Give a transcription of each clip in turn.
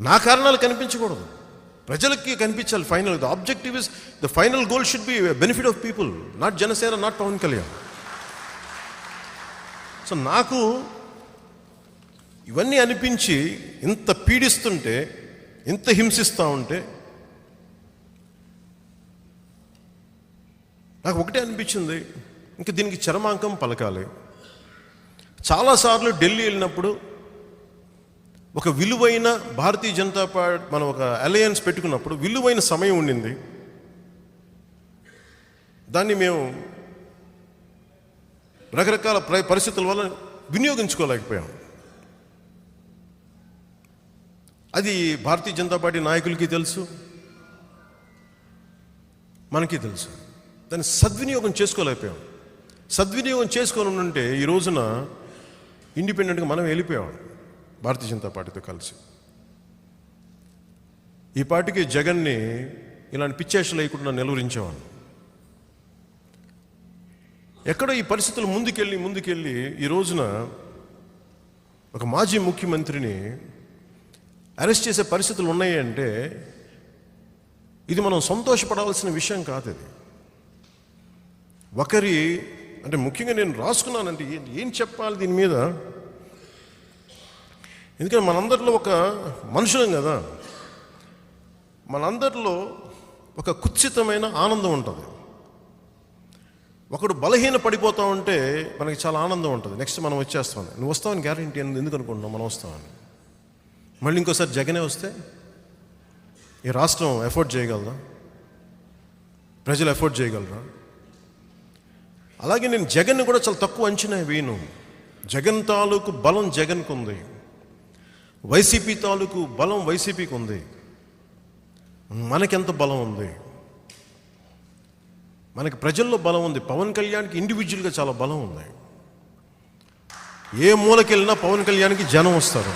నా కారణాలు కనిపించకూడదు. ప్రజలకి కనిపించాలి final. The objective is the final goal should be benefit of people not Janasena not Pawan Kalyan so నాకు ఇవన్నీ అనిపించి ఇంత పీడిస్తుంటే ఇంత హింసిస్తూ ఉంటే నాకు ఒకటే అనిపించింది. ఇంక దీనికి చరమాంకం పలకాలి. చాలాసార్లు ఢిల్లీ వెళ్ళినప్పుడు ఒక విలువైన భారతీయ జనతా పార్టీ మనం ఒక అలయన్స్ పెట్టుకున్నప్పుడు విలువైన సమయం ఉండింది. దాన్ని మేము రకరకాల ప్ర- పరిస్థితుల వల్ల వినియోగించుకోలేకపోయాం. అది భారతీయ జనతా పార్టీ నాయకులకి తెలుసు మనకి తెలుసు. దాన్ని సద్వినియోగం చేసుకోలేకపోయాం. సద్వినియోగం చేసుకొని ఉంటే ఈ రోజున ఇండిపెండెంట్గా మనం వెళ్ళిపోయాం భారతీయ జనతా పార్టీతో కలిసి. ఈ పార్టీకి జగన్ని ఇలాంటి పిచ్చేషలు వేయకుండా నిలువరించేవాళ్ళు. ఎక్కడో ఈ పరిస్థితులు ముందుకెళ్ళి ముందుకెళ్ళి ఈ రోజున ఒక మాజీ ముఖ్యమంత్రిని అరెస్ట్ చేసే పరిస్థితులు ఉన్నాయి అంటే ఇది మనం సంతోషపడాల్సిన విషయం కాదు ఇది. ఒకరి అంటే ముఖ్యంగా నేను రాసుకున్నానంటే ఏం చెప్పాలి దీని మీద? ఎందుకంటే మనందరిలో ఒక మనుషులం కదా. మనందరిలో ఒక కుత్సితమైన ఆనందం ఉంటుంది. ఒకడు బలహీన పడిపోతా ఉంటే మనకి చాలా ఆనందం ఉంటుంది. నెక్స్ట్ మనం వచ్చేస్తామని నువ్వు వస్తావని గ్యారంటీ ఎందుకు అనుకుంటున్నావు? మనం వస్తామని. మళ్ళీ ఇంకోసారి జగనే వస్తే ఈ రాష్ట్రం ఎఫోర్డ్ చేయగలదా ప్రజలు ఎఫోర్డ్ చేయగలరా? అలాగే నేను జగన్ని కూడా చాలా తక్కువ అంచనా వేయను. జగన్ తాలూకు బలం జగన్కు ఉంది వైసీపీ తాలూకు బలం వైసీపీకి ఉంది. మనకెంత బలం ఉంది? మనకి ప్రజల్లో బలం ఉంది. పవన్ కళ్యాణ్కి ఇండివిజువల్గా చాలా బలం ఉంది. ఏ మూలకెళ్ళినా పవన్ కళ్యాణ్కి జనం వస్తారు.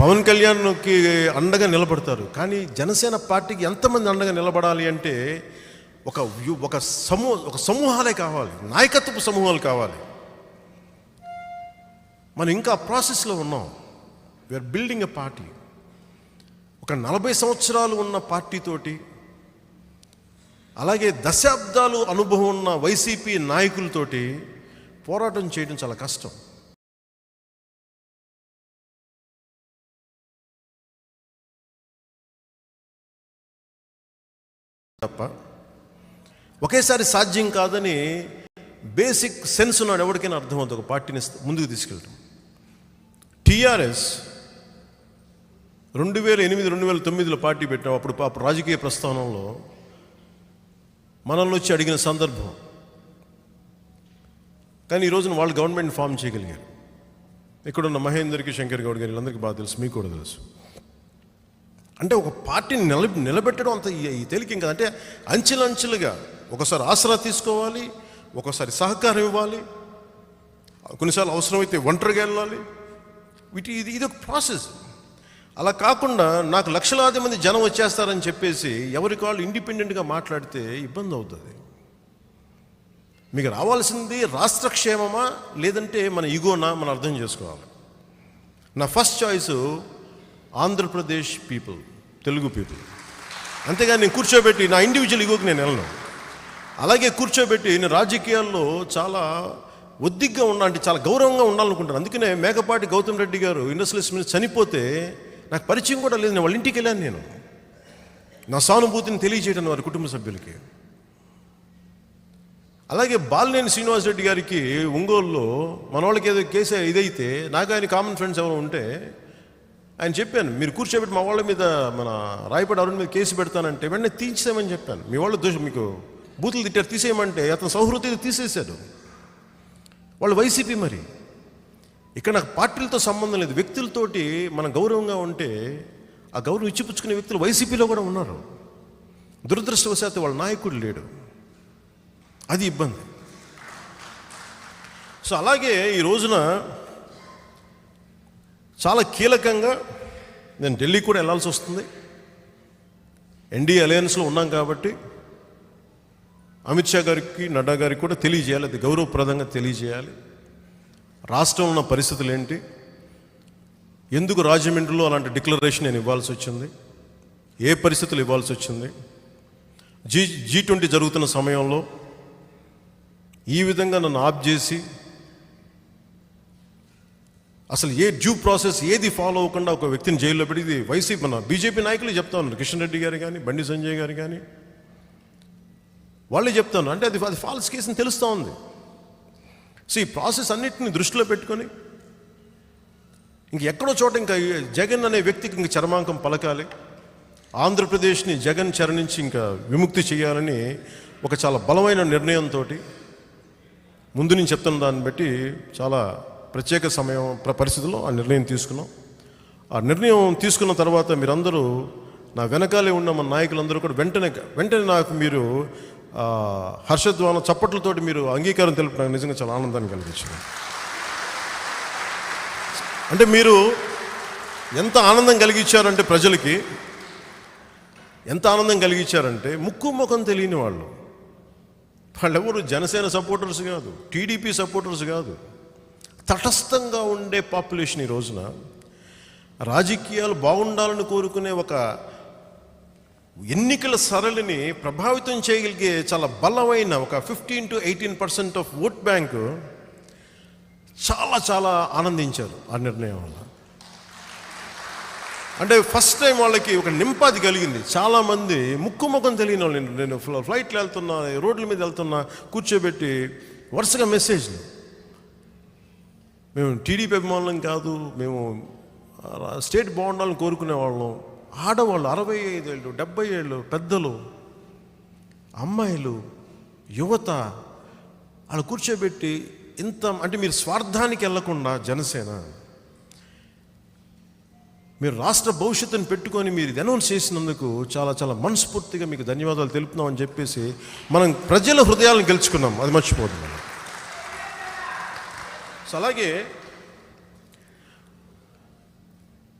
పవన్ కళ్యాణ్కి అండగా నిలబడతారు. కానీ జనసేన పార్టీకి ఎంతమంది అండగా నిలబడాలి అంటే ఒక వ్యూ- ఒక సమూహ ఒక సమూహాలే కావాలి. నాయకత్వపు సమూహాలు కావాలి. మనం ఇంకా ప్రాసెస్లో ఉన్నాం. వీఆర్ బిల్డింగ్ ఎ పార్టీ ఒక నలభై సంవత్సరాలు ఉన్న పార్టీతోటి అలాగే దశాబ్దాలు అనుభవం ఉన్న వైసీపీ నాయకులతోటి పోరాటం చేయడం చాలా కష్టం. తప్ప ఒకేసారి సాధ్యం కాదని బేసిక్ సెన్స్ ఉన్నాడు ఎవరికైనా అర్థమవుతుంది. ఒక పార్టీని ముందుకు తీసుకెళ్ళటం. టీఆర్ఎస్ రెండు వేల ఎనిమిది రెండు వేల తొమ్మిదిలో పార్టీ పెట్టాం. అప్పుడు పాప రాజకీయ ప్రస్థానంలో మనల్ని వచ్చి అడిగిన సందర్భం. కానీ ఈ రోజున వాళ్ళు గవర్నమెంట్ ఫామ్ చేయగలిగారు. ఇక్కడున్న మహేందర్కి శంకర్ గౌడ్ గారు వీళ్ళందరికీ బాగా తెలుసు మీకు కూడా తెలుసు. అంటే ఒక పార్టీని నిల నిలబెట్టడం అంత ఈ- తేలిక కదా. అంటే అంచెలంచెలుగా ఒకసారి ఆసరా తీసుకోవాలి ఒకసారి సహకారం ఇవ్వాలి కొన్నిసార్లు అవసరమైతే ఒంటరిగా వెళ్ళాలి. వీటి ఇది ఇది ఒక ప్రాసెస్. అలా కాకుండా నాకు లక్షలాది మంది జనం వచ్చేస్తారని చెప్పేసి ఎవరికి వాళ్ళు ఇండిపెండెంట్గా మాట్లాడితే ఇబ్బంది అవుతుంది. మీకు రావాల్సింది రాష్ట్రక్షేమమా? లేదంటే మన ఇగోనా మనం అర్థం చేసుకోవాలి. నా first choice Andhra Pradesh people Telugu people అంతేగాని నేను కూర్చోబెట్టి నా ఇండివిజువల్ ఇగోకి నేను వెళ్ళను. అలాగే కూర్చోబెట్టి నేను రాజకీయాల్లో చాలా ఒద్దిగ్గా ఉన్నా అంటే చాలా గౌరవంగా ఉండాలనుకుంటాను. అందుకనే మేకపాటి గౌతమ్ రెడ్డి గారు ఇండస్ట్రియలిస్ట్ మీద చనిపోతే నాకు పరిచయం కూడా లేదు. నేను వాళ్ళ ఇంటికి వెళ్ళాను నేను. నా సానుభూతిని తెలియజేయడం వారి కుటుంబ సభ్యులకి. అలాగే బాలినేని శ్రీనివాస్ రెడ్డి గారికి ఒంగోలులో మన వాళ్ళకి ఏదో కేసు ఇదైతే నాకు ఆయన కామన్ ఫ్రెండ్స్ ఎవరో ఉంటే ఆయన చెప్పాను మీరు కూర్చోబెట్టి మా వాళ్ళ మీద మన రాయపడి అరుణ్ మీద కేసు పెడతానంటే వెంటనే తీసేయమని చెప్పాను. మీ వాళ్ళు దోషం మీకు బూతులు తిట్టారు తీసేయమంటే అతను సౌహృదయ తీసేశాడు. వాళ్ళు వైసీపీ మరి. ఇక్కడ నాకు పార్టీలతో సంబంధం లేదు. వ్యక్తులతోటి మనం గౌరవంగా ఉంటే ఆ గౌరవం ఇచ్చిపుచ్చుకునే వ్యక్తులు వైసీపీలో కూడా ఉన్నారు. దురదృష్టవశాత్తు వాళ్ళ నాయకుడు లేడు. అది ఇబ్బంది. సో అలాగే ఈ రోజున చాలా కీలకంగా నేను ఢిల్లీ కూడా వెళ్ళాల్సి వస్తుంది. ఎన్డీ అలయన్స్లో ఉన్నాం కాబట్టి అమిత్ షా గారికి నడ్డా గారికి కూడా తెలియజేయాలి. అది గౌరవప్రదంగా తెలియజేయాలి. రాష్ట్రంలో ఉన్న పరిస్థితులు ఏంటి? ఎందుకు రాజమండ్రిలో అలాంటి డిక్లరేషన్ నేను ఇవ్వాల్సి వచ్చింది? ఏ పరిస్థితులు ఇవ్వాల్సి వచ్చింది? జీ జీ ట్వంటీ జరుగుతున్న సమయంలో ఈ విధంగా నన్ను ఆప్ చేసి అసలు ఏ డ్యూ ప్రాసెస్ ఏది ఫాలో అవ్వకుండా ఒక వ్యక్తిని జైల్లో పెట్టి ఇది వైసీపీ మన బీజేపీ నాయకులు చెప్తా ఉన్నారు. కిషన్ రెడ్డి గారు కానీ బండి సంజయ్ గారు కానీ వాళ్ళే చెప్తాను అంటే అది అది ఫాల్స్ కేసు అని తెలుస్తూ ఉంది. సో ఈ ప్రాసెస్ అన్నిటిని దృష్టిలో పెట్టుకొని ఇంక ఎక్కడో చోట ఇంకా జగన్ అనే వ్యక్తికి ఇంక చర్మాంకం పలకాలి. ఆంధ్రప్రదేశ్ని జగన్ చరణించి ఇంకా విముక్తి చేయాలని ఒక చాలా బలమైన నిర్ణయంతో ముందు నుంచి చెప్తున్న దాన్ని బట్టి చాలా ప్రత్యేక సమయం ప్ర- పరిస్థితుల్లో ఆ నిర్ణయం తీసుకున్నాం. ఆ నిర్ణయం తీసుకున్న తర్వాత మీరందరూ నా వెనకాలే ఉన్న మన నాయకులందరూ కూడా వెంటనే వెంటనే నాకు మీరు హర్షధ్వాన చప్పట్లతోటి మీరు అంగీకారం తెలుపడానికి నిజంగా చాలా ఆనందాన్ని కలిగించింది. అంటే మీరు ఎంత ఆనందం కలిగించారంటే ప్రజలకి ఎంత ఆనందం కలిగించారంటే ముక్కు ముఖం తెలియని వాళ్ళు. వాళ్ళెవరు జనసేన సపోర్టర్స్ కాదు టీడీపీ సపోర్టర్స్ కాదు. తటస్థంగా ఉండే పాపులేషన్ ఈ రోజున రాజకీయాలు బాగుండాలని కోరుకునే ఒక ఎన్నికల సరళిని ప్రభావితం చేయగలిగే చాలా బలమైన ఒక fifteen to eighteen percent of vote bank చాలా చాలా ఆనందించారు ఆ నిర్ణయం వల్ల. అంటే ఫస్ట్ టైం వాళ్ళకి ఒక నింపాది కలిగింది. చాలామంది ముక్కు ముఖం తెలియని వాళ్ళు నేను- ఫ్లైట్లో వెళ్తున్నా రోడ్ల మీద వెళ్తున్నా కూర్చోబెట్టి వరుసగా మెసేజ్లు మేము టీడీపీ అభిమానులం కాదు మేము స్టేట్ బాగుండాలని కోరుకునే వాళ్ళం. ఆడవాళ్ళు అరవై ఐదేళ్ళు డెబ్బై ఏళ్ళు పెద్దలు అమ్మాయిలు యువత వాళ్ళు కూర్చోబెట్టి ఇంత అంటే మీరు స్వార్థానికి వెళ్ళకుండా జనసేన మీరు రాష్ట్ర భవిష్యత్తును పెట్టుకొని మీరు ఇది అనౌన్స్ చేసినందుకు చాలా చాలా మనస్ఫూర్తిగా మీకు ధన్యవాదాలు తెలుపుతున్నాం అని చెప్పేసి మనం ప్రజల హృదయాలను గెలుచుకున్నాం. అది మర్చిపోదు మనం సో అలాగే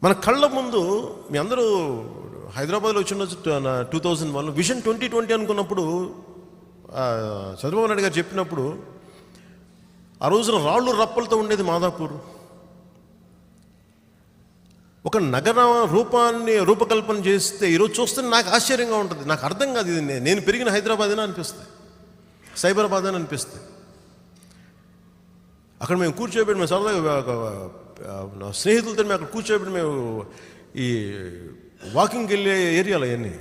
మన కళ్ళ ముందు మీ అందరూ హైదరాబాద్లో వచ్చిన టూ థౌజండ్ వన్లో విజన్ ట్వంటీ ట్వంటీ అనుకున్నప్పుడు చంద్రబాబు నాయుడు గారు చెప్పినప్పుడు ఆ రోజున రాళ్ళు రప్పలతో ఉండేది మాదాపూర్. ఒక నగర రూపాన్ని రూపకల్పన చేస్తే ఈరోజు చూస్తే నాకు ఆశ్చర్యంగా ఉంటుంది. నాకు అర్థం కాదు ఇది. నేను పెరిగిన హైదరాబాద్ అని అనిపిస్తుంది. సైబరాబాద్ అని అనిపిస్తుంది. అక్కడ మేము కూర్చోబెట్టి మేము సరదాగా స్నేహితులతో మేము అక్కడ కూర్చోబెట్టి మేము ఈ వాకింగ్కి వెళ్ళే ఏరియాలు అవన్నీ.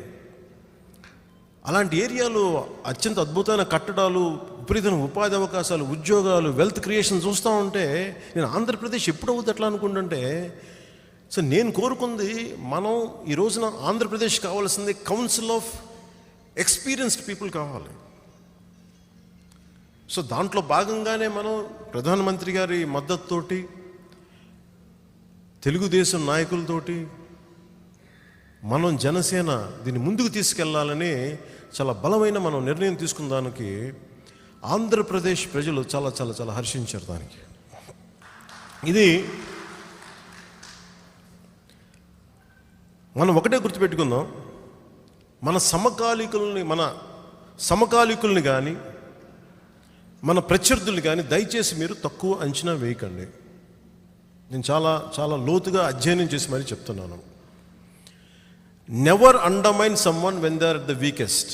అలాంటి ఏరియాలో అత్యంత అద్భుతమైన కట్టడాలు విపరీతమైన ఉపాధి అవకాశాలు ఉద్యోగాలు వెల్త్ క్రియేషన్ చూస్తూ ఉంటే నేను ఆంధ్రప్రదేశ్ ఎప్పుడు అవుతుంది ఎట్లా అనుకుంటుంటే సో నేను కోరుకుంది మనం ఈ రోజున ఆంధ్రప్రదేశ్ కావాల్సింది కౌన్సిల్ ఆఫ్ ఎక్స్పీరియన్స్డ్ పీపుల్ కావాలి. సో దాంట్లో భాగంగానే మనం ప్రధానమంత్రి గారి మద్దతుతోటి తెలుగుదేశం నాయకులతోటి మనం జనసేన దీన్ని ముందుకు తీసుకెళ్ళాలని చాలా బలమైన మనం నిర్ణయం తీసుకున్న దానికి ఆంధ్రప్రదేశ్ ప్రజలు చాలా చాలా చాలా హర్షించారు దానికి. ఇది మనం ఒకటే గుర్తుపెట్టుకుందాం. మన సమకాలీకుల్ని మన సమకాలీకుల్ని కానీ మన ప్రత్యర్థుల్ని కానీ దయచేసి మీరు తక్కువ అంచనా వేయకండి. నేను చాలా చాలా లోతుగా అధ్యయనం చేసి మరీ చెప్తున్నాను. Never undermine someone when they are the weakest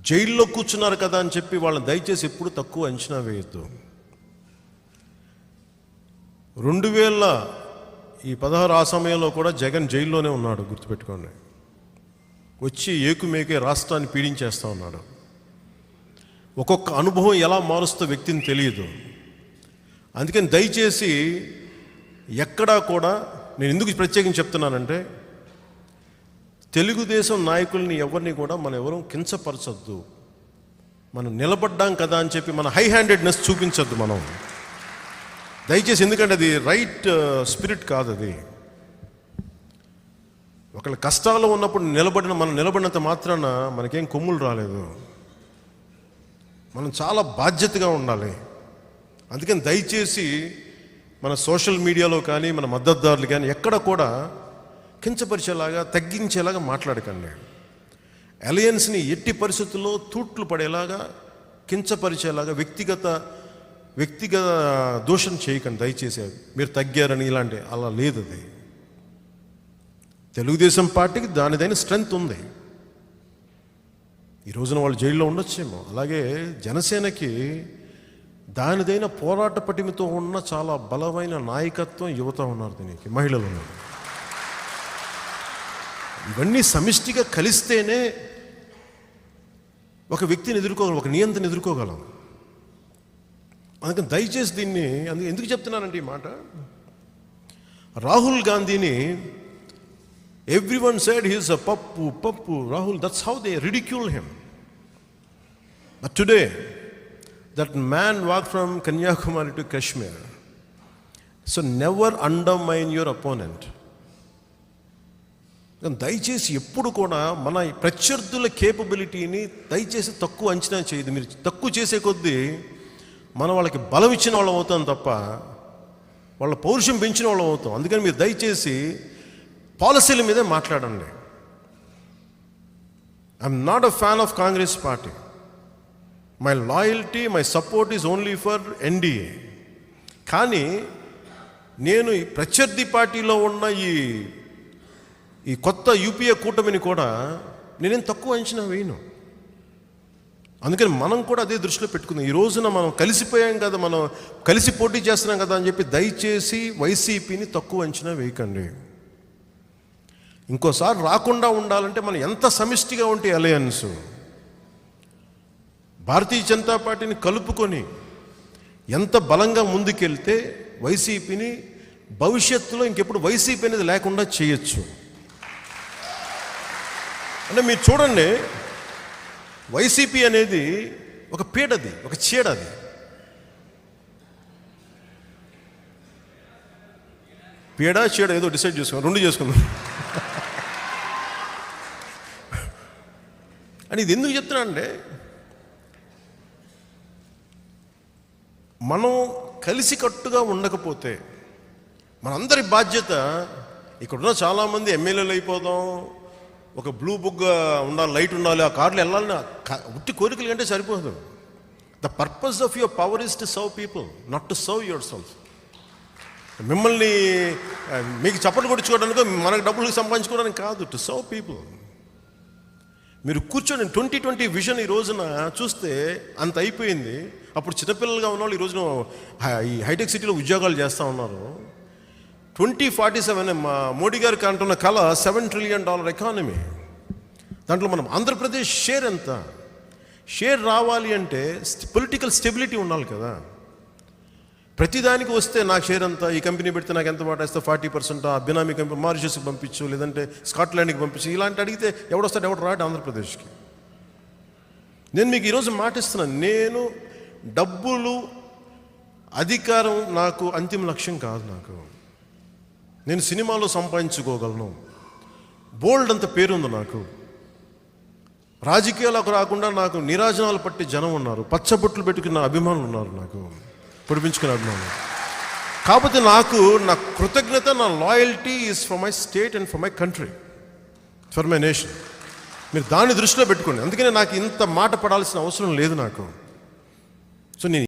జైల్లో కూర్చున్నారు కదా అని చెప్పి వాళ్ళని దయచేసి ఎప్పుడు తక్కువ అంచనా వేయొద్దు. రెండు వేల ఈ పదహారు ఆ సమయంలో కూడా జగన్ జైల్లోనే ఉన్నాడు గుర్తుపెట్టుకోండి. వచ్చి ఏకుమేకే రాష్ట్రాన్ని పీడించేస్తా ఉన్నాడు. ఒక్కొక్క అనుభవం ఎలా మారుస్తో వ్యక్తిని తెలియదు. అందుకని దయచేసి ఎక్కడా కూడా నేను ఎందుకు ప్రత్యేకించి చెప్తున్నానంటే తెలుగుదేశం నాయకుల్ని ఎవరిని కూడా మనం ఎవరూ కించపరచొద్దు. మనం నిలబడ్డాం కదా అని చెప్పి మన హై హ్యాండెడ్నెస్ చూపించొద్దు మనం. దయచేసి ఎందుకంటే అది రైట్ స్పిరిట్ కాదు అది. ఒకళ్ళ కష్టాలు ఉన్నప్పుడు నిలబడిన మనం నిలబడినంత మాత్రాన మనకేం కొమ్ములు రాలేదు. మనం చాలా బాధ్యతగా ఉండాలి. అందుకని దయచేసి మన సోషల్ మీడియాలో కానీ మన మద్దతుదారులు కానీ ఎక్కడ కూడా కించపరిచేలాగా తగ్గించేలాగా మాట్లాడకండి. అలయన్స్ని ఎట్టి పరిస్థితుల్లో తూట్లు పడేలాగా కించపరిచేలాగా వ్యక్తిగత వ్యక్తిగత దోషం చేయకండి దయచేసి. మీరు తగ్గారని ఇలాంటి అలా లేదు అది. తెలుగుదేశం పార్టీకి దానిదైన స్ట్రెంగ్త్ ఉంది. ఈ రోజున వాళ్ళు జైల్లో ఉండొచ్చేమో. అలాగే జనసేనకి దానిదైన పోరాట పటిమతో ఉన్న చాలా బలమైన నాయకత్వం యువత ఉన్నారు దీనికి మహిళలు ఉన్నారు. ఇవన్నీ సమిష్టిగా కలిస్తేనే ఒక వ్యక్తిని ఎదుర్కోగలం ఒక నియంత్రణ ఎదుర్కోగలం. అందుకని దయచేసి దీన్ని అందుకే ఎందుకు చెప్తున్నానంటే ఈ మాట? రాహుల్ గాంధీని every one said he's a Pappu Pappu Rahul that's how they ridicule him. But today that man walk from Kanyakumari to Kashmir so never undermine your opponent దయచేసి ఎప్పుడు కూడా మన ప్రత్యర్థుల కేపబిలిటీని దయచేసి తక్కువ అంచనా చేయదు మీరు తక్కువ చేసే కొద్దీ మనం వాళ్ళకి బలం ఇచ్చిన వాళ్ళం అవుతాం తప్ప వాళ్ళ పౌరుషం పెంచిన వాళ్ళం అవుతాం. అందుకని మీరు దయచేసి పాలసీల మీదే మాట్లాడండి. I'm not a fan of Congress party my loyalty my support is only for NDA కానీ నేను ఈ ప్రత్యర్థి పార్టీలో ఉన్న ఈ ఈ కొత్త యూపీఏ కూటమిని కూడా నేనేం తక్కువ అంచనా వేయను. అందుకని మనం కూడా అదే దృష్టిలో పెట్టుకుందాం. ఈ రోజున మనం కలిసిపోయాం కదా మనం కలిసి పోటీ చేస్తున్నాం కదా అని చెప్పి దయచేసి వైసీపీని తక్కువ అంచనా వేయకండి. ఇంకోసారి రాకుండా ఉండాలంటే మనం ఎంత సమిష్టిగా ఉంటే అలయన్స్. భారతీయ జనతా పార్టీని కలుపుకొని ఎంత బలంగా ముందుకెళ్తే వైసీపీని భవిష్యత్తులో ఇంకెప్పుడు వైసీపీ అనేది లేకుండా చేయొచ్చు. అంటే మీరు చూడండి వైసీపీ అనేది ఒక పీడది ఒక చీడది. పీడ చీడ ఏదో డిసైడ్ చేసుకుందాం రెండు చేసుకుందాం అని ఇది ఎందుకు చెప్తున్నా అంటే మనం కలిసికట్టుగా ఉండకపోతే మనందరి బాధ్యత ఇక్కడున్న చాలామంది ఎమ్మెల్యేలు అయిపోదాం ఒక బ్లూ బుక్ ఉండాలి లైట్ ఉండాలి ఆ కార్లు వెళ్ళాలని ఉట్టి కోరికలు కంటే సరిపోదు. The purpose of your power is to serve people not to serve yourself మిమ్మల్ని మీకు చప్పట్లు కొట్టించుకోవడానికి మనకు డబ్బులు సంపాదించుకోవడానికి కాదు టు సర్వ్ పీపుల్ మీరు కూర్చొని ట్వంటీ ట్వంటీ విజన్ ఈ రోజున చూస్తే అంత అయిపోయింది. అప్పుడు చిన్నపిల్లలుగా ఉన్న వాళ్ళు ఈ ఈ హైటెక్ సిటీలో ఉద్యోగాలు చేస్తూ ఉన్నారు. ట్వంటీ ఫార్టీ సెవెన్ మా మోడీ గారికి అంటున్న కళ సెవెన్ ట్రిలియన్ డాలర్ ఎకానమీ. దాంట్లో మనం ఆంధ్రప్రదేశ్ షేర్ ఎంత? షేర్ రావాలి అంటే పొలిటికల్ స్టెబిలిటీ ఉండాలి కదా. ప్రతిదానికి వస్తే నా షేర్ ఎంత? ఈ కంపెనీ పెడితే నాకు ఎంత మాట ఫార్టీ పర్సెంట్? ఆ బినామీ కంపెనీ మారిషస్కి పంపించు లేదంటే స్కాట్లాండ్కి పంపించు. ఇలాంటి అడిగితే ఎవడొస్తాడు? ఎవడు రాడు ఆంధ్రప్రదేశ్కి? నేను మీకు ఈరోజు మాటిస్తున్నాను. నేను డబ్బులు అధికారం నాకు అంతిమ లక్ష్యం కాదు నాకు. నేను సినిమాలో సంపాదించుకోగలను. బోల్డ్ అంత పేరుంది నాకు. రాజకీయాలకు రాకుండా నాకు నిరాజనాలు పట్టి జనం ఉన్నారు. పచ్చబొట్లు పెట్టుకున్న అభిమానులు ఉన్నారు నాకు. పొడిపించుకున్న అభిమానులు. కాకపోతే నాకు నా కృతజ్ఞత నా loyalty is for my state and for my country for my nation మీరు దాన్ని దృష్టిలో పెట్టుకోండి. అందుకనే నాకు ఇంత మాట పడాల్సిన అవసరం లేదు నాకు. సో నేను